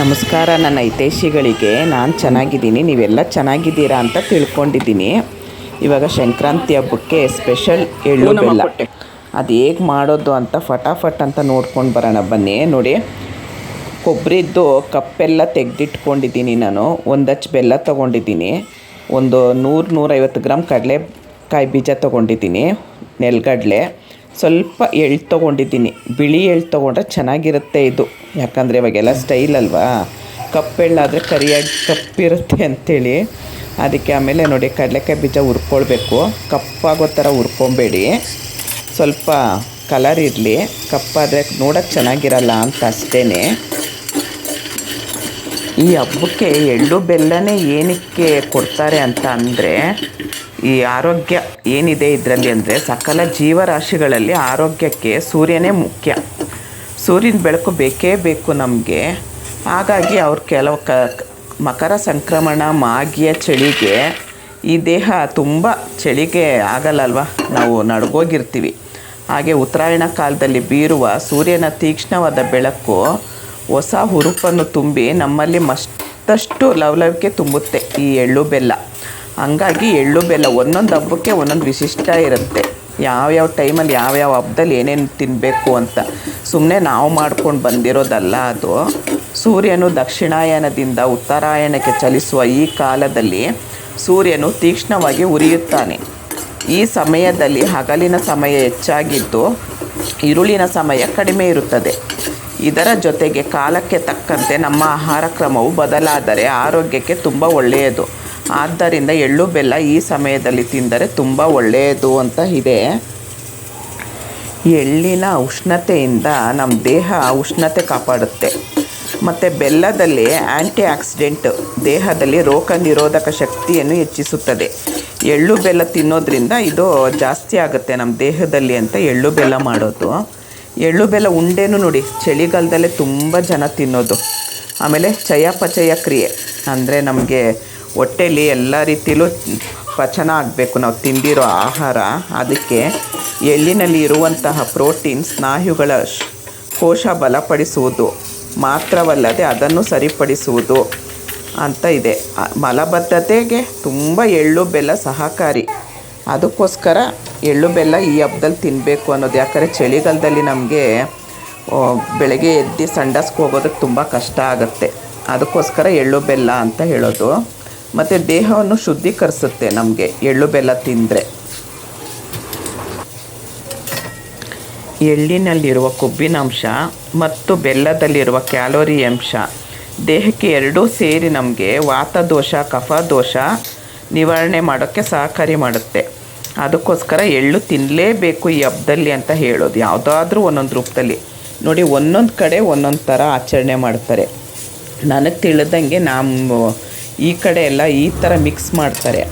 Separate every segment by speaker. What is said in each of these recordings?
Speaker 1: ನಮಸ್ಕಾರ ನನ್ನ ಹಿತೈಷಿಗಳಿಗೆ. ನಾನು ಚೆನ್ನಾಗಿದ್ದೀನಿ ನೀವೆಲ್ಲ ಚೆನ್ನಾಗಿದ್ದೀರಾ ಅಂತ ತಿಳ್ಕೊಂಡಿದ್ದೀನಿ. ಇವಾಗ ಸಂಕ್ರಾಂತಿ ಹಬ್ಬಕ್ಕೆ ಸ್ಪೆಷಲ್ ಎಳ್ಳು ಬೆಲ್ಲ ಅದು ಹೇಗೆ ಮಾಡೋದು ಅಂತ ಫಟಾಫಟ್ ಅಂತ ನೋಡ್ಕೊಂಡು ಬರೋಣ. ಬನ್ನಿ ನೋಡಿ. ಕೊಬ್ಬರಿದ್ದು ಕಪ್ಪೆಲ್ಲ ತೆಗೆದಿಟ್ಕೊಂಡಿದ್ದೀನಿ ನಾನು. ಒಂದು ಹಚ್ಚು ಬೆಲ್ಲ ತೊಗೊಂಡಿದ್ದೀನಿ. ಒಂದು ನೂರು ನೂರೈವತ್ತು ಗ್ರಾಮ್ ಕಡಲೆಕಾಯಿ ಬೀಜ ತೊಗೊಂಡಿದ್ದೀನಿ ನೆಲಗಡಲೆ. ಸ್ವಲ್ಪ ಎಳ್ಳು ತೊಗೊಂಡಿದ್ದೀನಿ. ಬಿಳಿ ಎಳ್ಳು ತೊಗೊಂಡ್ರೆ ಚೆನ್ನಾಗಿರುತ್ತೆ ಇದು. ಯಾಕಂದರೆ ಇವಾಗೆಲ್ಲ ಸ್ಟೈಲ್ ಅಲ್ವಾ? ಕಪ್ಪೆಳ್ಳಾದರೆ ಕರಿಯಾಗಿ ಕಪ್ಪಿರುತ್ತೆ ಅಂಥೇಳಿ ಅದಕ್ಕೆ ಆಮೇಲೆ ನೋಡಿ, ಕಡಲೆಕಾಯಿ ಬೀಜ ಹುರ್ಕೊಳ್ಬೇಕು. ಕಪ್ಪಾಗೋ ಥರ ಹುರ್ಕೊಬೇಡಿ. ಸ್ವಲ್ಪ ಕಲರ್ ಇರಲಿ. ಕಪ್ಪಾದರೆ ನೋಡೋಕ್ಕೆ ಚೆನ್ನಾಗಿರಲ್ಲ ಅಂತ ಅಷ್ಟೇ ಈ ಹಬ್ಬಕ್ಕೆ ಎಳ್ಳು ಬೆಲ್ಲನೇ ಏನಕ್ಕೆ ಕೊಡ್ತಾರೆ ಅಂತ ಅಂದರೆ ಈ ಆರೋಗ್ಯ ಏನಿದೆ ಇದರಲ್ಲಿ ಅಂದರೆ ಸಕಲ ಜೀವರಾಶಿಗಳಲ್ಲಿ ಆರೋಗ್ಯಕ್ಕೆ ಸೂರ್ಯನೇ ಮುಖ್ಯ. ಸೂರ್ಯನ ಬೆಳಕು ಬೇಕೇ ಬೇಕು ನಮಗೆ. ಹಾಗಾಗಿ ಅವ್ರ ಕೆಲವು ಕ, ಮಕರ ಸಂಕ್ರಮಣ, ಮಾಗಿಯ ಚಳಿಗೆ ಈ ದೇಹ ತುಂಬ ಚಳಿಗೆ ಆಗಲ್ಲಲ್ವ? ನಾವು ನಡ್ಗೋಗಿರ್ತೀವಿ. ಹಾಗೆ ಉತ್ತರಾಯಣ ಕಾಲದಲ್ಲಿ ಬೀರುವ ಸೂರ್ಯನ ತೀಕ್ಷ್ಣವಾದ ಬೆಳಕು ಹೊಸ ಹುರುಪನ್ನು ತುಂಬಿ ನಮ್ಮಲ್ಲಿ ಮತ್ತಷ್ಟು ಲವಲವಿಕೆ ತುಂಬುತ್ತೆ ಈ ಎಳ್ಳು ಬೆಲ್ಲ. ಹಂಗಾಗಿ ಎಳ್ಳು ಬೆಲ್ಲ ಒಂದೊಂದು ಹಬ್ಬಕ್ಕೆ ಒಂದೊಂದು ವಿಶಿಷ್ಟ ಇರುತ್ತೆ. ಯಾವ್ಯಾವ ಟೈಮಲ್ಲಿ ಯಾವ್ಯಾವ ಹಬ್ಬದಲ್ಲಿ ಏನೇನು ತಿನ್ನಬೇಕು ಅಂತ. ಸುಮ್ಮನೆ ನಾವು ಮಾಡ್ಕೊಂಡು ಬಂದಿರೋದಲ್ಲ ಅದು. ಸೂರ್ಯನು ದಕ್ಷಿಣಾಯನದಿಂದ ಉತ್ತರಾಯಣಕ್ಕೆ ಚಲಿಸುವ ಈ ಕಾಲದಲ್ಲಿ ಸೂರ್ಯನು ತೀಕ್ಷ್ಣವಾಗಿ ಉರಿಯುತ್ತಾನೆ. ಈ ಸಮಯದಲ್ಲಿ ಹಗಲಿನ ಸಮಯ ಹೆಚ್ಚಾಗಿದ್ದು ಇರುಳಿನ ಸಮಯ ಕಡಿಮೆ ಇರುತ್ತದೆ. ಇದರ ಜೊತೆಗೆ ಕಾಲಕ್ಕೆ ತಕ್ಕಂತೆ ನಮ್ಮ ಆಹಾರ ಕ್ರಮವು ಬದಲಾದರೆ ಆರೋಗ್ಯಕ್ಕೆ ತುಂಬ ಒಳ್ಳೆಯದು. ಆದ್ದರಿಂದ ಎಳ್ಳು ಬೆಲ್ಲ ಈ ಸಮಯದಲ್ಲಿ ತಿಂದರೆ ತುಂಬ ಒಳ್ಳೆಯದು ಅಂತ ಇದೆ. ಎಳ್ಳಿನ ಉಷ್ಣತೆಯಿಂದ ನಮ್ಮ ದೇಹ ಉಷ್ಣತೆ ಕಾಪಾಡುತ್ತೆ. ಮತ್ತು ಬೆಲ್ಲದಲ್ಲಿ ಆ್ಯಂಟಿ ಆಕ್ಸಿಡೆಂಟ್ ದೇಹದಲ್ಲಿ ರೋಗ ನಿರೋಧಕ ಶಕ್ತಿಯನ್ನು ಹೆಚ್ಚಿಸುತ್ತದೆ. ಎಳ್ಳು ಬೆಲ್ಲ ತಿನ್ನೋದ್ರಿಂದ ಇದು ಜಾಸ್ತಿ ಆಗುತ್ತೆ ನಮ್ಮ ದೇಹದಲ್ಲಿ ಅಂತ ಎಳ್ಳು ಬೆಲ್ಲ ಮಾಡೋದು. ಎಳ್ಳು ಬೆಲ್ಲ ಉಂಡೆನೂ ನೋಡಿ, ಚಳಿಗಾಲದಲ್ಲೇ ತುಂಬ ಜನ ತಿನ್ನೋದು. ಆಮೇಲೆ ಚಯಾಪಚಯ ಕ್ರಿಯೆ, ಅಂದರೆ ನಮಗೆ ಹೊಟ್ಟೆಲಿ ಎಲ್ಲ ರೀತಿಯಲ್ಲೂ ಪಚನ ಆಗಬೇಕು. ನಾವು ತಿಂದಿರೋ ಆಹಾರ, ಅದಕ್ಕೆ ಎಳ್ಳಿನಲ್ಲಿ ಇರುವಂತಹ ಪ್ರೋಟೀನ್ ಸ್ನಾಯುಗಳ ಕೋಶ ಬಲಪಡಿಸುವುದು ಮಾತ್ರವಲ್ಲದೆ ಅದನ್ನು ಸರಿಪಡಿಸುವುದು ಅಂತ ಇದೆ. ಮಲಬದ್ಧತೆಗೆ ತುಂಬ ಎಳ್ಳು ಬೆಲ್ಲ ಸಹಕಾರಿ. ಅದಕ್ಕೋಸ್ಕರ ಎಳ್ಳು ಬೆಲ್ಲ ಈ ಹಬ್ಬದಲ್ಲಿ ತಿನ್ನಬೇಕು ಅನ್ನೋದು. ಯಾಕಂದರೆ ಚಳಿಗಾಲದಲ್ಲಿ ನಮಗೆ ಬೆಳಗ್ಗೆ ಎದ್ದು ಸಂಡಸ್ಗೆ ಹೋಗೋದಕ್ಕೆ ತುಂಬ ಕಷ್ಟ ಆಗುತ್ತೆ. ಅದಕ್ಕೋಸ್ಕರ ಎಳ್ಳು ಬೆಲ್ಲ ಅಂತ ಹೇಳೋದು. ಮತ್ತು ದೇಹವನ್ನು ಶುದ್ಧೀಕರಿಸುತ್ತೆ ನಮಗೆ, ಎಳ್ಳು ಬೆಲ್ಲ ತಿಂದರೆ. ಎಳ್ಳಿನಲ್ಲಿರುವ ಕೊಬ್ಬಿನಾಂಶ ಮತ್ತು ಬೆಲ್ಲದಲ್ಲಿರುವ ಕ್ಯಾಲೋರಿ ಅಂಶ. ದೇಹಕ್ಕೆ ಎರಡೂ ಸೇರಿ ನಮಗೆ ವಾತದೋಷ ಕಫದೋಷ ನಿವಾರಣೆ ಮಾಡೋಕ್ಕೆ ಸಹಕಾರಿ ಮಾಡುತ್ತೆ. ಅದಕ್ಕೋಸ್ಕರ ಎಳ್ಳು ತಿನ್ನಲೇಬೇಕು ಈ ಹಬ್ಬದಲ್ಲಿ ಅಂತ ಹೇಳೋದು. ಯಾವುದಾದ್ರೂ ಒಂದೊಂದು ರೂಪದಲ್ಲಿ. ನೋಡಿ, ಒಂದೊಂದು ಕಡೆ ಒಂದೊಂದು ಥರ ಆಚರಣೆ ಮಾಡ್ತಾರೆ. ನನಗೆ ತಿಳಿದಂಗೆ ನಮ್ಮ ಈ ಕಡೆ ಎಲ್ಲ ಈ ಥರ ಮಿಕ್ಸ್ ಮಾಡ್ತಾರೆ.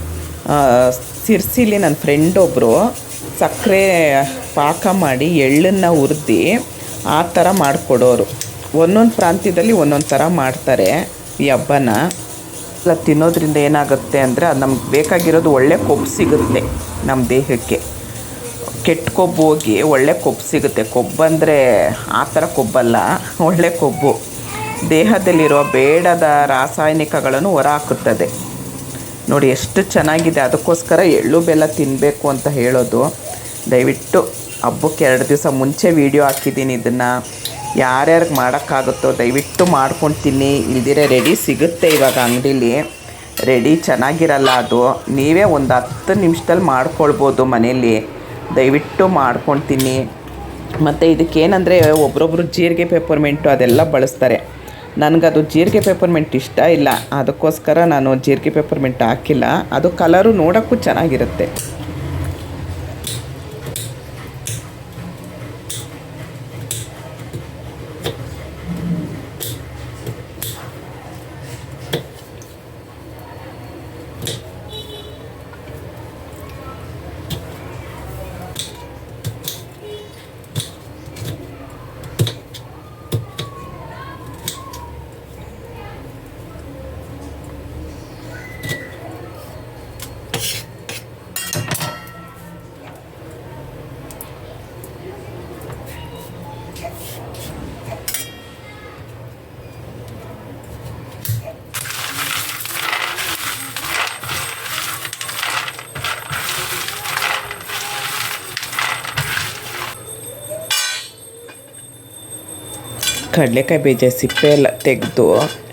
Speaker 1: ಸಿರ್ಸಿಲಿ ನನ್ನ ಫ್ರೆಂಡ್ ಒಬ್ಬರು ಸಕ್ಕರೆ ಪಾಕ ಮಾಡಿ ಎಳ್ಳನ್ನು ಹುರಿದು ಆ ಥರ ಮಾಡಿಕೊಡೋರು. ಒಂದೊಂದು ಪ್ರಾಂತ್ಯದಲ್ಲಿ ಒಂದೊಂದು ಥರ ಮಾಡ್ತಾರೆ ಈ ಹಬ್ಬನ. ಎಲ್ಲ ತಿನ್ನೋದ್ರಿಂದ ಏನಾಗುತ್ತೆ ಅಂದರೆ ಅದು ನಮ್ಗೆ ಬೇಕಾಗಿರೋದು ಒಳ್ಳೆ ಕೊಬ್ಬು ಸಿಗುತ್ತೆ ನಮ್ಮ ದೇಹಕ್ಕೆ. ಕೆಟ್ಟ ಕೊಬ್ಬು ಹೋಗಿ ಒಳ್ಳೆ ಕೊಬ್ಬು ಸಿಗುತ್ತೆ. ಕೊಬ್ಬಂದರೆ ಆ ಥರ ಕೊಬ್ಬಲ್ಲ, ಒಳ್ಳೆ ಕೊಬ್ಬು. ದೇಹದಲ್ಲಿರುವ ಬೇಡದ ರಾಸಾಯನಿಕಗಳನ್ನು ಹೊರಹಾಕುತ್ತದೆ ನೋಡಿ ಎಷ್ಟು ಚೆನ್ನಾಗಿದೆ, ಅದಕ್ಕೋಸ್ಕರ ಎಳ್ಳು ಬೆಲ್ಲ ತಿನ್ನಬೇಕು ಅಂತ ಹೇಳೋದು. ದಯವಿಟ್ಟು ಹಬ್ಬಕ್ಕೆ ಎರಡು ದಿವಸ ಮುಂಚೆ ವೀಡಿಯೋ ಹಾಕಿದ್ದೀನಿ ಇದನ್ನು. ಯಾರ್ಯಾರಿಗೆ ಮಾಡೋಕ್ಕಾಗುತ್ತೋ ದಯವಿಟ್ಟು ಮಾಡ್ಕೊಂಡು ತಿನ್ನಿ ಇಲ್ದಿರೆ ರೆಡಿ ಸಿಗುತ್ತೆ ಇವಾಗ ಅಂಗಡೀಲಿ. ರೆಡಿ ಚೆನ್ನಾಗಿರಲ್ಲ ಅದು. ನೀವೇ ಒಂದು ಹತ್ತು ನಿಮಿಷದಲ್ಲಿ ಮಾಡ್ಕೊಳ್ಬೋದು ಮನೇಲಿ ದಯವಿಟ್ಟು ಮಾಡ್ಕೊಂಡು ತಿನ್ನಿ ಮತ್ತು ಇದಕ್ಕೇನಂದರೆ ಒಬ್ರೊಬ್ರು ಜೀರಿಗೆ ಪೆಪ್ಪರ್ಮೆಂಟು ಅದೆಲ್ಲ ಬಳಸ್ತಾರೆ. ನನಗದು ಜೀರಿಗೆ ಪೆಪ್ಪರ್ಮೆಂಟ್ ಇಷ್ಟ ಇಲ್ಲ. ಅದಕ್ಕೋಸ್ಕರ ನಾನು ಜೀರಿಗೆ ಪೆಪ್ಪರ್ಮೆಂಟ್ ಹಾಕಿಲ್ಲ. ಅದು ಕಲರು ನೋಡೋಕ್ಕೂ ಚೆನ್ನಾಗಿರುತ್ತೆ. ಕಡಲೆಕಾಯಿ ಬೀಜ ಸಿಪ್ಪೆ ಎಲ್ಲ ತೆಗೆದು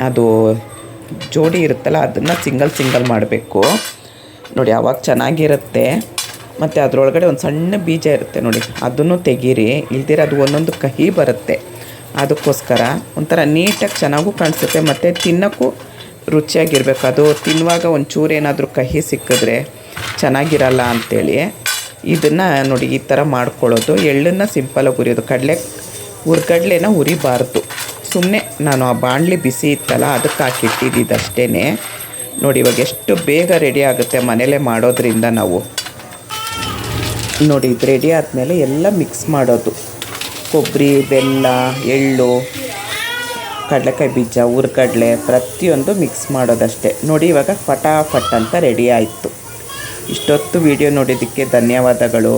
Speaker 1: ಅದು ಜೋಡಿ ಇರುತ್ತಲ್ಲ, ಅದನ್ನು ಸಿಂಗಲ್ ಸಿಂಗಲ್ ಮಾಡಬೇಕು. ನೋಡಿ, ಅವಾಗ ಚೆನ್ನಾಗಿರುತ್ತೆ. ಮತ್ತು ಅದರೊಳಗಡೆ ಒಂದು ಸಣ್ಣ ಬೀಜ ಇರುತ್ತೆ ನೋಡಿ, ಅದನ್ನು ತೆಗೀರಿ. ಇಲ್ದಿರ ಅದು ಒಂದೊಂದು ಕಹಿ ಬರುತ್ತೆ. ಅದಕ್ಕೋಸ್ಕರ ಒಂಥರ ನೀಟಾಗಿ ಚೆನ್ನಾಗೂ ಕಾಣಿಸುತ್ತೆ, ಮತ್ತು ತಿನ್ನೋಕ್ಕೂ ರುಚಿಯಾಗಿರ್ಬೇಕು. ಅದು ತಿನ್ನುವಾಗ ಒಂಚೂರು ಏನಾದರೂ ಕಹಿ ಸಿಕ್ಕಿದ್ರೆ ಚೆನ್ನಾಗಿರಲ್ಲ ಅಂಥೇಳಿ ಇದನ್ನು ನೋಡಿ, ಈ ಥರ ಮಾಡ್ಕೊಳ್ಳೋದು. ಎಳ್ಳನ್ನು ಸಿಂಪಲಾಗಿ ಹುರಿಯೋದು. ಕಡಲೆ ಹುರ್ಗಡ್ಲೆನ ಹುರಿಬಾರ್ದು. ಸುಮ್ಮನೆ ನಾನು ಆ ಬಾಣಲಿ ಬಿಸಿ ಇತ್ತಲ್ಲ, ಅದಕ್ಕೆ ಹಾಕಿಟ್ಟಿದ್ದು ಅಷ್ಟೇ ನೋಡಿ, ಇವಾಗ ಎಷ್ಟು ಬೇಗ ರೆಡಿ ಆಗುತ್ತೆ ಮನೇಲೇ ಮಾಡೋದ್ರಿಂದ ನಾವು. ನೋಡಿ, ಇದು ರೆಡಿ ಆದಮೇಲೆ ಎಲ್ಲ ಮಿಕ್ಸ್ ಮಾಡೋದು. ಕೊಬ್ಬರಿ, ಬೆಲ್ಲ, ಎಳ್ಳು, ಕಡಲೆಕಾಯಿ ಬೀಜ, ಹುರ್ಗಡ್ಲೆ ಪ್ರತಿಯೊಂದು ಮಿಕ್ಸ್ ಮಾಡೋದಷ್ಟೇ. ನೋಡಿ, ಇವಾಗ ಫಟಾಫಟ್ ಅಂತ ರೆಡಿ ಆಯಿತು. ಇಷ್ಟೊತ್ತು ವಿಡಿಯೋ ನೋಡಿದ್ದಕ್ಕೆ ಧನ್ಯವಾದಗಳು.